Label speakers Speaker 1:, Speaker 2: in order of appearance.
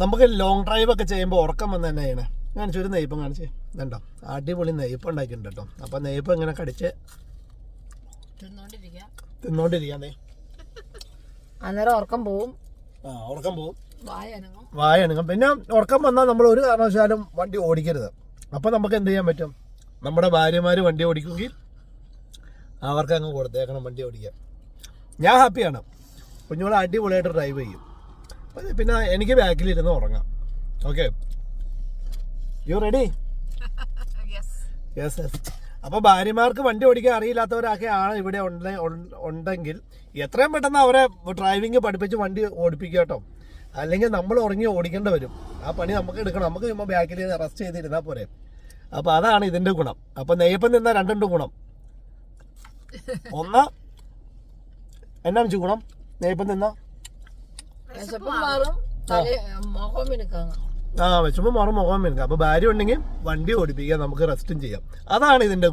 Speaker 1: നമുക്ക് long drive ഒക്കെ ചെയ്യുമ്പോൾ ഉറക്കം വന്ന് തന്നെ ചെയ്യണേ. കാണിച്ചു ഒരു നെയ്പ്പം കാണിച്ച് ഇതുണ്ടോ അടിപൊളി നെയ്പ്പം ഉണ്ടാക്കിയിട്ടുണ്ട് കേട്ടോ. അപ്പം നെയ്പ്പം ഇങ്ങനെ കടിച്ച് തിന്നോണ്ടിരിക്കാന്നേ
Speaker 2: അന്നേരം ഉറക്കം പോവും.
Speaker 1: ആ ഉറക്കം പോവും.
Speaker 2: വായ അനങ്ങും.
Speaker 1: പിന്നെ ഉറക്കം വന്നാൽ നമ്മൾ ഒരു കാരണവശാലും വണ്ടി ഓടിക്കരുത്. അപ്പം നമുക്ക് എന്ത് ചെയ്യാൻ പറ്റും? നമ്മുടെ ഭാര്യമാർ വണ്ടി ഓടിക്കുമെങ്കിൽ അവർക്ക് അങ്ങ് കൊടുത്തേക്കണം വണ്ടി ഓടിക്കാൻ. ഞാൻ ഹാപ്പിയാണ് കുഞ്ഞുങ്ങളെ അടിപൊളിയായിട്ട് ഡ്രൈവ് ചെയ്യും. പിന്നെ എനിക്ക് ബാക്കിൽ ഇരുന്ന് ഉറങ്ങാം okay you ready yes yes അപ്പോൾ ഭാര്യമാർക്ക് വണ്ടി ഓടിക്കാൻ അറിയില്ലാത്തവരൊക്കെ ആണ് ഇവിടെ ഉണ്ടെങ്കിൽ എത്രയും പെട്ടെന്ന് അവരെ ഡ്രൈവിംഗ് പഠിപ്പിച്ച് വണ്ടി ഓടിപ്പിക്കുക കേട്ടോ. അല്ലെങ്കിൽ നമ്മൾ ഉറങ്ങി ഓടിക്കേണ്ടി വരും. ആ പണി നമുക്ക് എടുക്കണം. നമുക്ക് ചുമ്മാ ബാക്കിൽ റെസ്റ്റ് ചെയ്തിരുന്നാൽ പോരെ. അപ്പോൾ അതാണ് ഇതിന്റെ ഗുണം. അപ്പോൾ നെയ്യപ്പം നിന്ന രണ്ടുണ്ട് ഗുണം. ഒന്ന് എന്നാ വെച്ചു ഗുണം? നെയ്യപ്പം നിന്ന
Speaker 2: വിശപ്പ് മാറും. തല മുഖം മിനുക്കാങ്ങ.
Speaker 1: ആ വിഷമം മാറും മുഖം മിനുക്കാം. അപ്പൊ ഭാര്യ ഉണ്ടെങ്കിൽ വണ്ടി ഓടിപ്പിക്കാം നമുക്ക് റെസ്റ്റും ചെയ്യാം. അതാണ് ഇതിന്റെ